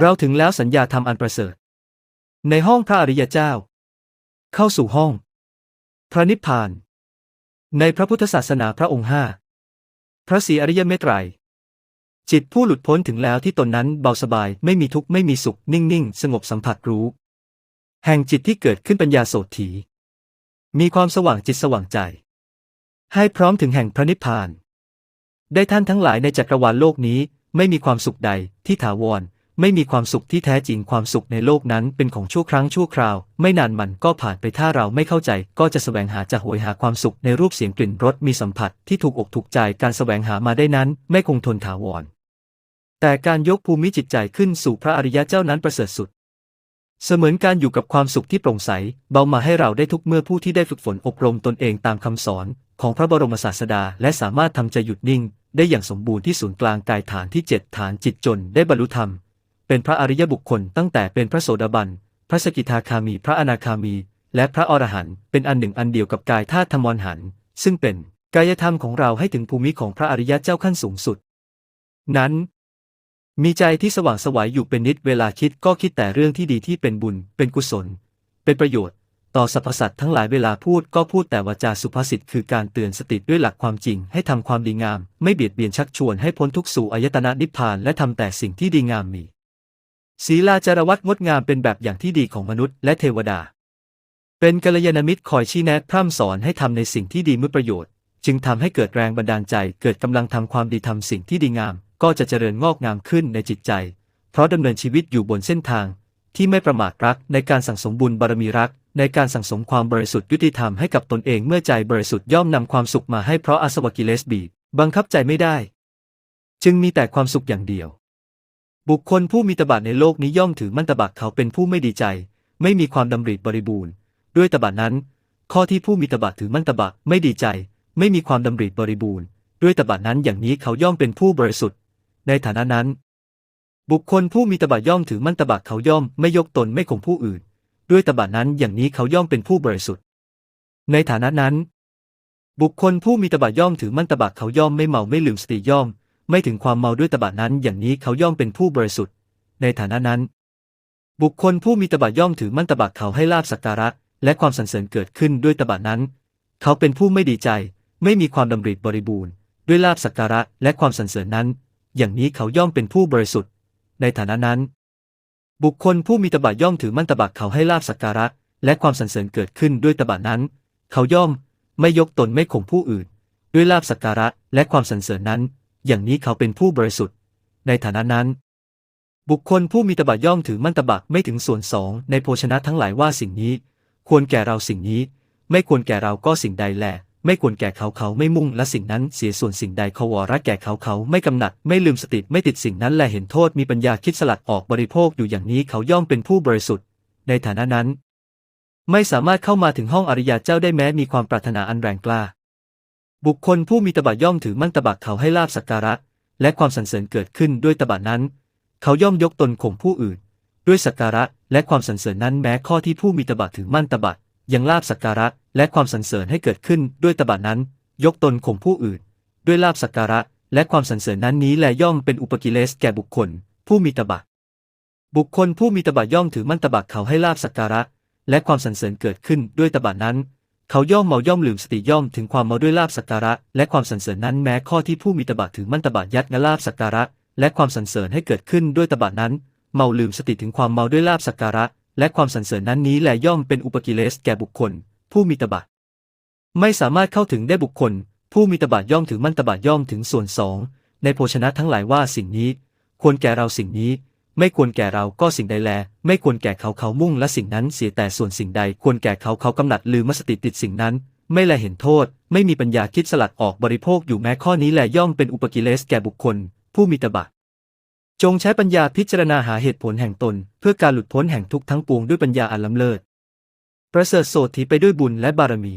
เราถึงแล้วสัญญาธรรมอันประเสริฐ ในห้องพระอริยเจ้า เข้าสู่ห้อง พระนิพพาน ในพระพุทธศาสนาพระองค์ห้าพระศรีอริยเมตไตรจิตผู้หลุดพ้นถึงแล้วที่ตนนั้นเบาสบายไม่มีทุกข์ไม่มีสุขนิ่งๆสงบสัมผัสรู้ แห่งจิตที่เกิดขึ้นปัญญาโสถี มีความสว่างจิตสว่างใจ ให้พร้อมถึงแห่งพระนิพพาน ได้ท่านทั้งหลายในจักรวาลโลกนี้ไม่มีความสุขใดที่ถาวร ไม่มีความสุขที่แท้จริงความสุขในโลกนั้นเป็นของชั่วครั้งชั่วคราว ไม่นานมันก็ผ่านไปถ้าเราไม่เข้าใจ ก็จะแสวงหาจะโหยหาความสุขในรูปเสียงกลิ่นรสมีสัมผัสที่ถูกอกถูกใจการแสวงหามาได้นั้น ไม่คงทนถาวร แต่การยกภูมิจิตใจขึ้นสู่พระอริยะเจ้านั้นประเสริฐสุด เสมือนการอยู่กับความสุขที่โปร่งใส เบามาให้เราได้ทุกเมื่อผู้ที่ได้ฝึกฝนอบรมตนเองตามคำสอน ของพระบรมศาสดา และสามารถทำใจหยุดนิ่ง ได้อย่างสมบูรณ์ที่ศูนย์กลางกายฐานที่เจ็ดฐานจิตจนได้บรรลุธรรม เป็นพระอริยบุคคลตั้งแต่เป็นพระโสดาบัน พระสกิทาคามี พระอนาคามี และพระอรหันต์เป็นอันหนึ่งอันเดียวกับกายธาตุธรรมวรหัน ซึ่งเป็นกายธรรมของเราให้ถึงภูมิของพระอริยะเจ้าขั้นสูงสุด นั้น มีใจที่สว่างสวัยอยู่เป็นนิดเวลาคิดก็คิดแต่เรื่องที่ดีที่เป็นบุญ เป็นกุศล เป็นประโยชน์ ต่อสรรพสัตว์ทั้งหลายเวลาพูดก็พูดแต่วาจาสุภาษิตคือการเตือนสติด้วยหลักความจริง ให้ทำความดีงาม ไม่เบียดเบียนชักชวนให้พ้นทุกสู่อายตนะนิพพานและทำแต่สิ่งที่ดีงามมี ศีลาจารวัตงดงามเป็นแบบอย่างที่ดีของมนุษย์และเทวดา เป็นกัลยาณมิตรคอยชี้แนะพร่ำสอนให้ทำในสิ่งที่ดีเมื่อประโยชน์ จึงทำให้เกิดแรงบันดาลใจ เกิดกำลังทำความดีทำสิ่งที่ดีงาม ก็จะเจริญงอกงามขึ้นในจิตใจ เพราะดำเนินชีวิตอยู่บนเส้นทาง ที่ไม่ประมาทรักในการสั่งสมบุญบารมีรัก ในการสั่งสมความบริสุทธิ์ยุติธรรมให้กับตนเองเมื่อใจบริสุทธิ์ย่อมนำความสุขมาให้เพราะอาสวะกิเลสบีบบังคับใจไม่ได้ จึงมีแต่ความสุขอย่างเดียว บุคคลผู้มีตบะในโลกนี้ย่อมถือมั่นตบะเขาเป็นผู้ไม่ดีใจ ไม่มีความดำริบริบูรณ์ ด้วยตบะนั้น ข้อที่ผู้มีตบะถือมั่นตบะไม่ดีใจ ไม่มีความดำริบริบูรณ์ ด้วยตบะนั้นอย่างนี้เขาย่อมเป็นผู้บริสุทธิ์ ในฐานะนั้น บุคคลผู้มีตบะย่อมถือมั่นตบะเขาย่อมไม่ยกตนไม่ข่มผู้อื่น ด้วยตบะนั้นอย่างนี้เขาย่อมเป็นผู้บริสุทธิ์ ในฐานะนั้น บุคคลผู้มีตบะย่อมถือมั่นตบะเขาย่อมไม่เมาไม่ลืมสติย่อม ไม่ถึงความเมาด้วยตบะนั้นอย่างนี้เขาย่อมเป็นผู้บริสุทธิ์ ในฐานะนั้น บุคคลผู้มีตบะย่อมถือมั่นตบะเขาให้ลาบสักการะ และความสรรเสริญเกิดขึ้นด้วยตบะนั้น เขาเป็นผู้ไม่ดีใจ ไม่มีความดำริบริบูรณ์ ด้วยลาบสักการะและความสรรเสริญนั้น อย่างนี้เขาย่อมเป็นผู้บริสุทธิ์ ในฐานะนั้น บุคคลผู้มีตบะย่อมถือมั่นตบะเขาให้ลาบสักการะ และความสรรเสริญเกิดขึ้นด้วยตบะนั้น เขาย่อมไม่ยกตนไม่ข่มผู้อื่น ด้วยลาบสักการะและความสรรเสริญนั้น อย่างนี้เขาเป็นผู้บริสุทธิ์ ในฐานะนั้น บุคคลผู้มีตบะย่อมถือมั่นตบะไม่ถึงส่วนสองในโภชนะทั้งหลายว่าสิ่งนี้ ควรแก่เราสิ่งนี้ ไม่ควรแก่เราก็สิ่งใดแหละไม่ควรแก่เขาเขาไม่มุ่งและสิ่งนั้นเสียส่วนสิ่งใดเขาวรแก่เขาเขาไม่กำหนัด ไม่ลืมสติไม่ติดสิ่งนั้นแลเห็นโทษมีปัญญาคิดสลัดออกบริโภคอยู่อย่างนี้เขาย่อมเป็นผู้บริสุทธิ์ ในฐานะนั้น ไม่สามารถเข้ามาถึงห้องอริยาเจ้าได้แม้มีความปรารถนาอันแรงกล้า บุคคลผู้มีตบะย่อมถือมั่นตบะเขาให้ลาบสักการะ และความสรรเสริญเกิดขึ้นด้วยตบะนั้น เขาย่อมยกตนข่มผู้อื่น ด้วยสักการะและความสรรเสริญนั้นแม้ข้อที่ผู้มีตบะถือมั่นตบะยังลาบสักการะและความสรรเสริญให้เกิดขึ้นด้วยตบะนั้น ยกตนข่มผู้อื่น ด้วยลาบสักการะและความสรรเสริญนั้นนี้แลย่อมเป็นอุปกิเลสแก่บุคคล ผู้มีตบะบุคคลผู้มีตบะย่อมถือมั่นตบะเขาให้ลาบสักการะ และความสรรเสริญเกิดขึ้นด้วยตบะนั้น เขาย่อมเมาย่อมลืมสติย่อมถึงความเมาด้วยลาบสักการะ และความสรรเสริญนั้นแม้ข้อที่ผู้มีตบะถือมั่นตบะยัดงลาบสักการะ และความสรรเสริญให้เกิดขึ้นด้วยตบะนั้น เมาลืมสติถึงความเมาด้วยลาบสักการะ และความสรรเสริญนั้นนี้แหลย่อมเป็นอุปกิเลสแก่บุคคล ผู้มีตบะไม่สามารถเข้าถึงได้บุคคล ผู้มีตบะย่อมถือมั่นตบะย่อมถึงส่วนสองในโภชนะทั้งหลายว่าสิ่งนี้ ควรแก่เราสิ่งนี้ ไม่ควรแก่เราก็สิ่งใดแล ไม่ควรแก่เขาเขามุ่งและสิ่งนั้นเสียแต่ส่วนสิ่งใด ควรแก่เขาเขากำหนัดลืมมสติติดสิ่งนั้น ไม่แลเห็นโทษ ไม่มีปัญญาคิดสลัดออกบริโภคอยู่แม้ข้อนี้แลย่อมเป็นอุปกิเลสแก่บุคคล ผู้มีตบะจงใช้ปัญญาพิจารณาหาเหตุผลแห่งตน เพื่อการหลุดพ้นแห่งทุกข์ทั้งปวงด้วยปัญญาอันล้ำเลิศ ประเสริฐโสดถีไปด้วยบุญและบารมี